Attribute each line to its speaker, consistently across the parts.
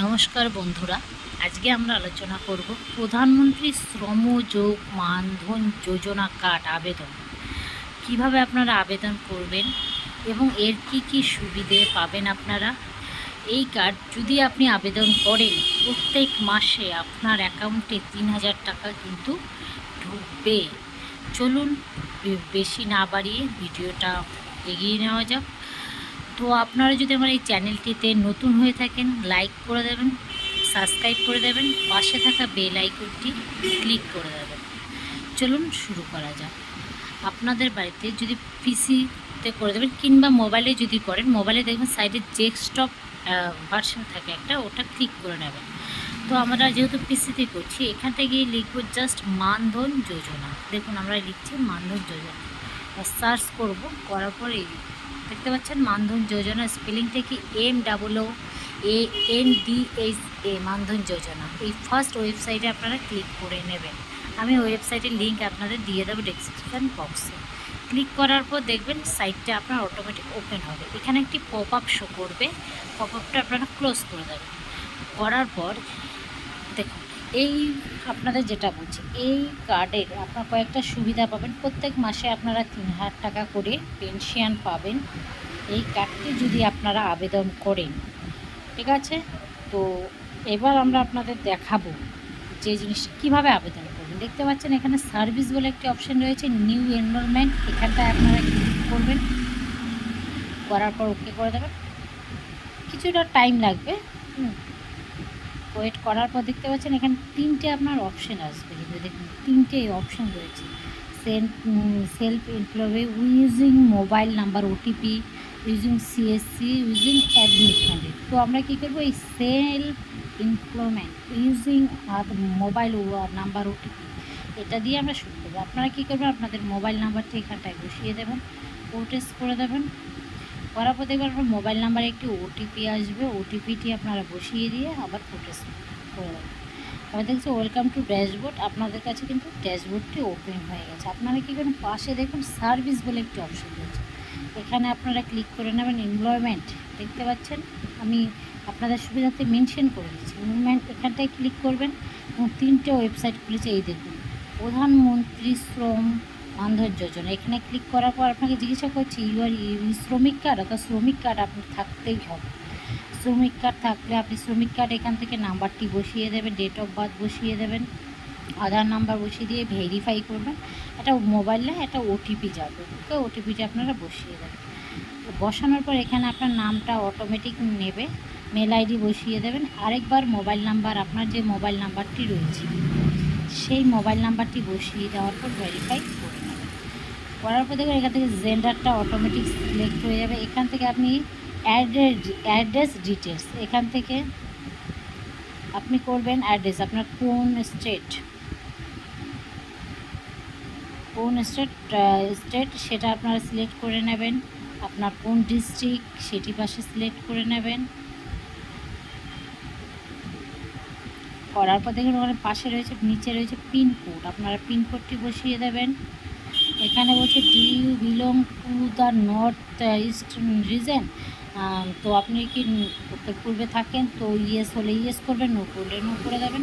Speaker 1: নমস্কার বন্ধুরা, আজকে আমরা আলোচনা করব প্রধানমন্ত্রী শ্রম যোগ মানধন যোজনা কার্ড আবেদন। কীভাবে আপনারা আবেদন করবেন এবং এর কি কি সুবিধে পাবেন আপনারা? এই কার্ড যদি আপনি আবেদন করেন, প্রত্যেক মাসে আপনার অ্যাকাউন্টে তিন হাজার টাকা কিন্তু ঢুকবে। চলুন, বেশি না বাড়িয়ে ভিডিওটা এগিয়ে নেওয়া যাক। তো আপনারা যদি আমার এই চ্যানেলটিতে নতুন হয়ে থাকেন লাইক করে দেবেন সাবস্ক্রাইব করে দেবেন, পাশে থাকা বেল আইকনটি ক্লিক করে দেবেন। চলুন শুরু করা যাক। আপনাদের বাড়িতে যদি পিসিতে করে দেবেন কিংবা মোবাইলে যদি করেন মোবাইলে দেখবেন সাইডে ডেস্কটপ ভার্সন থাকে একটা, ওটা ক্লিক করে নেবেন। তো আমরা যেহেতু পিসিতে করছি, এখান থেকে লিখব জাস্ট মানধন যোজনা। দেখুন আমরা লিখছি মানধন যোজনা। সার্চ করব, করার পরে দেখতে পাচ্ছেন মানধন যোজনা স্পেলিংটা কি M double O A N D H A Maandhan Yojana. এই ফার্স্ট ওয়েবসাইটে আপনারা ক্লিক করে নেবেন। আমি ওয়েবসাইটের লিঙ্ক আপনাদের দিয়ে দেবো ডেসক্রিপশন বক্সে ক্লিক করার পর দেখবেন সাইটটা আপনার অটোমেটিক ওপেন হবে। এখানে একটি পপ আপ শো করবে। পপ আপটা আপনারা ক্লোজ করে দেবেন। করার পর দেখুন এই আপনাদের যেটা বলছি, এই কার্ডের আপনার কয়েকটা সুবিধা পাবেন। প্রত্যেক মাসে আপনারা তিন হাজার টাকা করে পেনশন পাবেন। এই কার্ডটি যদি আপনারা আবেদন করেন, ঠিক আছে? তো এবার আমরা আপনাদের দেখাবো যে জিনিসটা কীভাবে আবেদন করবেন। দেখতে পাচ্ছেন এখানে সার্ভিস বলে একটি অপশন রয়েছে নিউ এনরোলমেন্ট এখানটায় আপনারা ক্লিক করবেন। করার পর ওকে করে দেবেন। কিছুটা টাইম লাগবে, হুম। ওয়েট করার পর দেখতে পাচ্ছেন, এখানে তিনটে আপনার অপশন আসবে। কিন্তু দেখুন, তিনটে অপশন রয়েছে। Self self employ using mobile number OTP using CSC using admit তো আমরা কী করব? এই self employment using mobile number OTP এটা দিয়ে আমরা শুরু করব। আপনারা কী করবেন? আপনাদের মোবাইল নাম্বারটা এখানটায় বসিয়ে দেবেন ওটেস করে দেবেন। করার পর দেখবেন আপনার মোবাইল নাম্বারে একটি ওটিপি আসবে। ওটিপিটি আপনারা বসিয়ে দিয়ে আবার প্রোটেস করে দেবেন আবার দেখছি ওয়েলকাম টু ড্যাশবোর্ড আপনাদের কাছে কিন্তু ড্যাশবোর্ডটি ওপেন হয়ে গেছে। আপনারা কী করেন পাশে দেখুন সার্ভিস বলে একটি অপশন রয়েছে। এখানে আপনারা ক্লিক করে নেবেন এমপ্লয়মেন্ট দেখতে পাচ্ছেন? আমি আপনাদের সুবিধার্থে মেনশন করে দিচ্ছি। এমপ্লয়মেন্ট এখানটায় ক্লিক করবেন। এবং তিনটে ওয়েবসাইট খুলেছে। এই দেখুন। প্রধানমন্ত্রী শ্রম মানধন যোজনা এখানে ক্লিক করার পর আপনাকে জিজ্ঞাসা করছি ইউআর শ্রমিক কার্ড অর্থাৎ শ্রমিক কার্ড আপনার থাকতেই হবে। শ্রমিক কার্ড থাকলে আপনি শ্রমিক কার্ড এখান থেকে নাম্বারটি বসিয়ে দেবেন ডেট অফ বার্থ বসিয়ে দেবেন আধার নাম্বার বসিয়ে দিয়ে ভেরিফাই করবেন। একটা মোবাইলে একটা ওটিপি যাবে। ওকে ওটিপিটা আপনারা বসিয়ে দেবেন। বসানোর পর এখানে আপনার নামটা অটোমেটিক নেবে মেল আইডি বসিয়ে দেবেন। আরেকবার মোবাইল নাম্বার আপনার যে মোবাইল নাম্বারটি রয়েছে, সেই মোবাইল নাম্বারটি বসিয়ে দেওয়ার পর ভেরিফাই করার পর দেখবেন এখান থেকে জেন্ডারটা অটোমেটিক সিলেক্ট হয়ে যাবে। এখান থেকে আপনি অ্যাড্রেস অ্যাড্রেস ডিটেলস এখান থেকে আপনি করবেন অ্যাড্রেস আপনার কোন স্টেট কোন স্টেট স্টেট সেটা আপনারা সিলেক্ট করে নেবেন, আপনার কোন ডিস্ট্রিক্ট সেটি পাশে সিলেক্ট করে নেবেন। করার পর দেখুন ওখানে পাশে রয়েছে, নিচে রয়েছে পিনকোড আপনারা পিনকোডটি বসিয়ে দেবেন। এখানে বলছে do you belong to the north east region. তো আপনি কি উত্তর পূর্বে থাকেন, তো ইয়েস হলে ইয়েস করবেন, নো করলে নো করে দেবেন।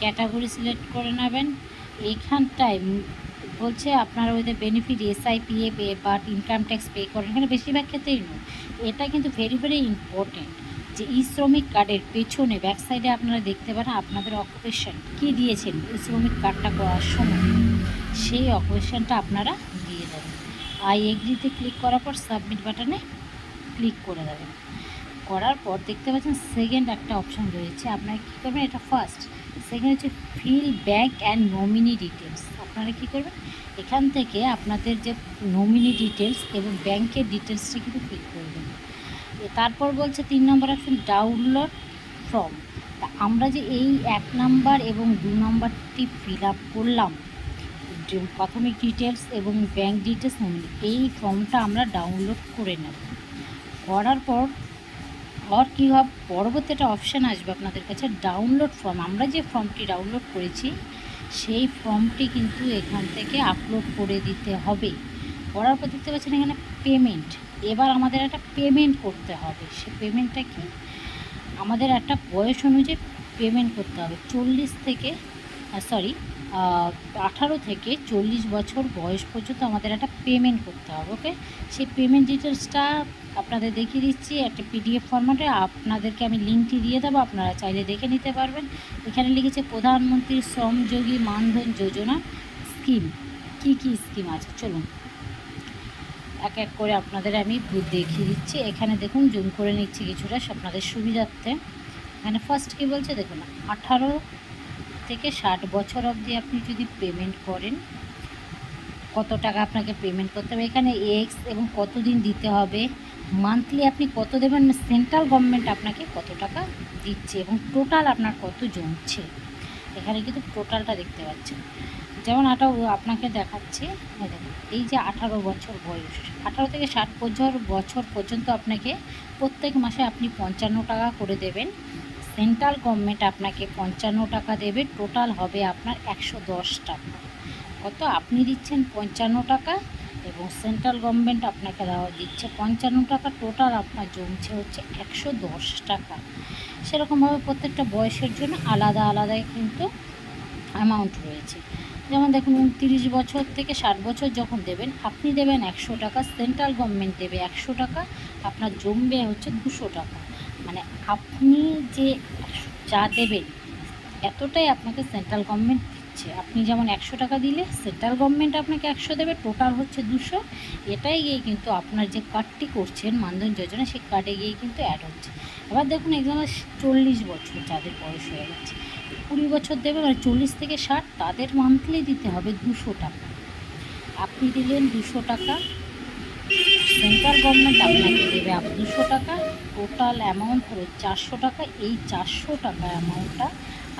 Speaker 1: ক্যাটাগরি সিলেক্ট করে নেবেন। এইখানটায় বলছে আপনারা ওদের benefit ESI PF pay but income tax pay করেন। এখানে বেশিরভাগ ক্ষেত্রেই নো এটা কিন্তু ভেরি ভেরি ইম্পর্টেন্ট। যে ই শ্রমিক কার্ডের পেছনে ব্যাক সাইডে আপনারা দেখতে পারেন আপনাদের অকুপেশন কী দিয়েছেন ই শ্রমিক কার্ডটা করার সময়। সেই অকুপেশনটা আপনারা দিয়ে দেবেন। আই এগ্রিতে ক্লিক করার পর সাবমিট বাটনে ক্লিক করে দেবেন। করার পর দেখতে পাচ্ছেন সেকেন্ড একটা অপশন রয়েছে। আপনারা কী করবেন? এটা ফার্স্ট সেকেন্ড হচ্ছে fill bank and nominee details আপনারা কী করবেন? এখান থেকে আপনাদের যে নমিনি ডিটেলস এবং ব্যাংকের ডিটেলসটা কিন্তু ফিল করে দেবেন। এ তারপর বলছে তিন নম্বর অপশন ডাউনলোড ফর্ম তা আমরা যে এই এক নাম্বার এবং দু নম্বরটি ফিল আপ করলাম প্রাথমিক ডিটেলস এবং ব্যাংক ডিটেলস এই ফর্মটা আমরা ডাউনলোড করে নেব। করার পর, আর কী হবে? পরবর্তী একটা অপশান আসবে আপনাদের কাছে ডাউনলোড ফর্ম আমরা যে ফর্মটি ডাউনলোড করেছি, সেই ফর্মটি কিন্তু এখান থেকে আপলোড করে দিতে হবে। করার পর দেখতে পাচ্ছেন এখানে পেমেন্ট এবার আমাদের একটা পেমেন্ট করতে হবে। সে পেমেন্টটা কি? আমাদের একটা বয়স অনুযায়ী পেমেন্ট করতে হবে। চল্লিশ থেকে সরি আঠারো থেকে চল্লিশ বছর বয়স পর্যন্ত আমাদের একটা পেমেন্ট করতে হবে ওকে সেই পেমেন্ট ডিটেলসটা আপনাদের দেখিয়ে দিচ্ছি। একটা পিডিএফ ফরম্যাটে আপনাদেরকে আমি লিঙ্কটি দিয়ে দেবো। আপনারা চাইলে দেখে নিতে পারবেন। এখানে লিখেছে প্রধানমন্ত্রী শ্রমযোগী মানধন যোজনা স্কিম কি কি স্কিম আছে? চলুন। এক এক করে আপনাদের আমি ভূত দেখিয়ে দিচ্ছি। এখানে দেখুন, জুম করে নিচ্ছি কিছুটা আপনাদের সুবিধার্থে। এখানে ফার্স্ট কী বলছে দেখুন, আঠারো থেকে ষাট বছর অবধি আপনি যদি পেমেন্ট করেন, কত টাকা আপনাকে পেমেন্ট করতে হবে? এখানে এক্স এবং কতদিন দিতে হবে? মান্থলি আপনি কত দেবেন? সেন্ট্রাল গভর্নমেন্ট আপনাকে কত টাকা দিচ্ছে এবং টোটাল আপনার কত জমছে? এখানে কিন্তু টোটালটা দেখতে পাচ্ছেন। যেমন আটা আপনাকে দেখাচ্ছে, এই যে আঠারো বছর বয়স, আঠারো থেকে ষাট বছর বছর পর্যন্ত আপনাকে প্রত্যেক মাসে আপনি পঞ্চান্ন টাকা করে দেবেন। সেন্ট্রাল গভর্নমেন্ট আপনাকে পঞ্চান্ন টাকা দেবে টোটাল হবে আপনার একশো দশ টাকা। কত? আপনি দিচ্ছেন পঞ্চান্ন টাকা এবং সেন্ট্রাল গভর্নমেন্ট আপনাকে দেওয়া দিচ্ছে পঞ্চান্ন টাকা টোটাল আপনার জমছে হচ্ছে একশো দশ টাকা। সেরকমভাবে প্রত্যেকটা বয়সের জন্য আলাদা আলাদা কিন্তু অ্যামাউন্ট রয়েছে। যেমন দেখুন উনতিরিশ বছর থেকে ষাট বছর যখন দেবেন, আপনি দেবেন একশো টাকা সেন্ট্রাল গভর্নমেন্ট দেবে একশো টাকা, আপনার জমবে হচ্ছে দুশো টাকা। মানে আপনি যে যা দেবেন, এতটাই আপনাকে সেন্ট্রাল গভর্নমেন্ট দিচ্ছে। আপনি যেমন একশো টাকা দিলে সেন্ট্রাল গভর্নমেন্ট আপনাকে একশো দেবে টোটাল হচ্ছে দুশো। এটাই গিয়ে কিন্তু আপনার যে কার্ডটি করছেন, মানধন যোজনা, সেই কার্ডে গিয়ে কিন্তু অ্যাড হচ্ছে। এবার দেখুন এক্সাম্পল চল্লিশ বছর যাদের বয়স হয়ে গেছে, কুড়ি বছর দেবে মানে চল্লিশ থেকে ষাট, তাদের মান্থলি দিতে হবে দুশো টাকা। আপনি দিলেন দুশো টাকা সেন্ট্রাল গভর্নমেন্ট আপনাকে দেবে দুশো টাকা টোটাল অ্যামাউন্ট হবে চারশো টাকা। এই চারশো টাকা অ্যামাউন্টটা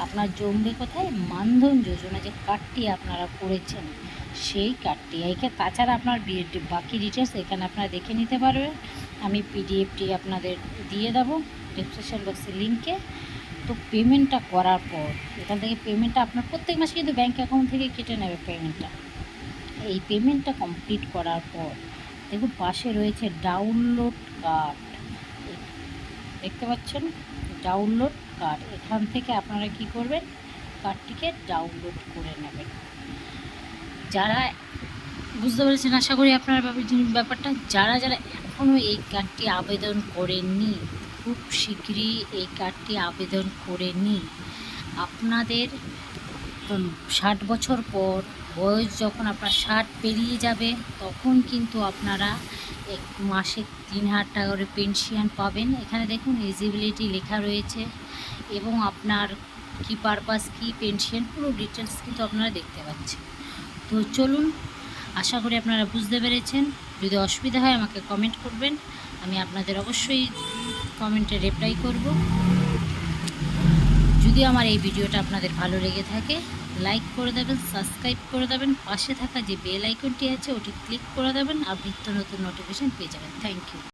Speaker 1: আপনার জমবে কোথায়? মানধন যোজনা যে কার্ডটি আপনারা করেছেন, সেই কার্ডটি এইকে তাছাড়া আপনার বাকি ডিটেলস এখানে আপনারা দেখে নিতে পারবেন। আমি পিডিএফটি আপনাদের দিয়ে দেবো ডিসক্রিপশন বক্সের লিঙ্কে তো পেমেন্টটা করার পর, এখান থেকে পেমেন্টটা আপনার প্রত্যেক মাসে কিন্তু ব্যাঙ্ক অ্যাকাউন্ট থেকে কেটে নেবে পেমেন্টটা এই পেমেন্টটা কমপ্লিট করার পর, দেখুন পাশে রয়েছে ডাউনলোড কার্ড দেখতে পাচ্ছেন? ডাউনলোড কার্ড এখান থেকে আপনারা কি করবেন? কার্ডটিকে ডাউনলোড করে নেবেন। যারা, বুঝতে পেরেছেন? আশা করি আপনারা ব্যাপারটা, যারা যারা এখনও এই কার্ডটি আবেদন করেননি। খুব শীঘ্রই এই কার্ডটি আবেদন করে নিন আপনাদের ষাট বছর পর, বয়স যখন আপনার ষাট পেরিয়ে যাবে, তখন কিন্তু আপনারা এক মাসে তিন হাজার টাকা করে পেনশন পাবেন। এখানে দেখুন এলিজিবিলিটি লেখা রয়েছে এবং আপনার কী পারপাস কী পেনশন পুরো ডিটেলস কিন্তু আপনারা দেখতে পাচ্ছেন। তো চলুন, আশা করি আপনারা বুঝতে পেরেছেন। যদি অসুবিধা হয় আমাকে কমেন্ট করবেন। আমি আপনাদের অবশ্যই কমেন্টে রিপ্লাই করব। যদি আমার এই ভিডিওটা আপনাদের ভালো লেগে থাকে লাইক করে দেবেন সাবস্ক্রাইব করে দেবেন, পাশে থাকা যে বেল আইকনটি আছে, ওটি ক্লিক করে দেবেন, আর নিত্য নতুন নোটিফিকেশান পেয়ে যাবেন। Thank you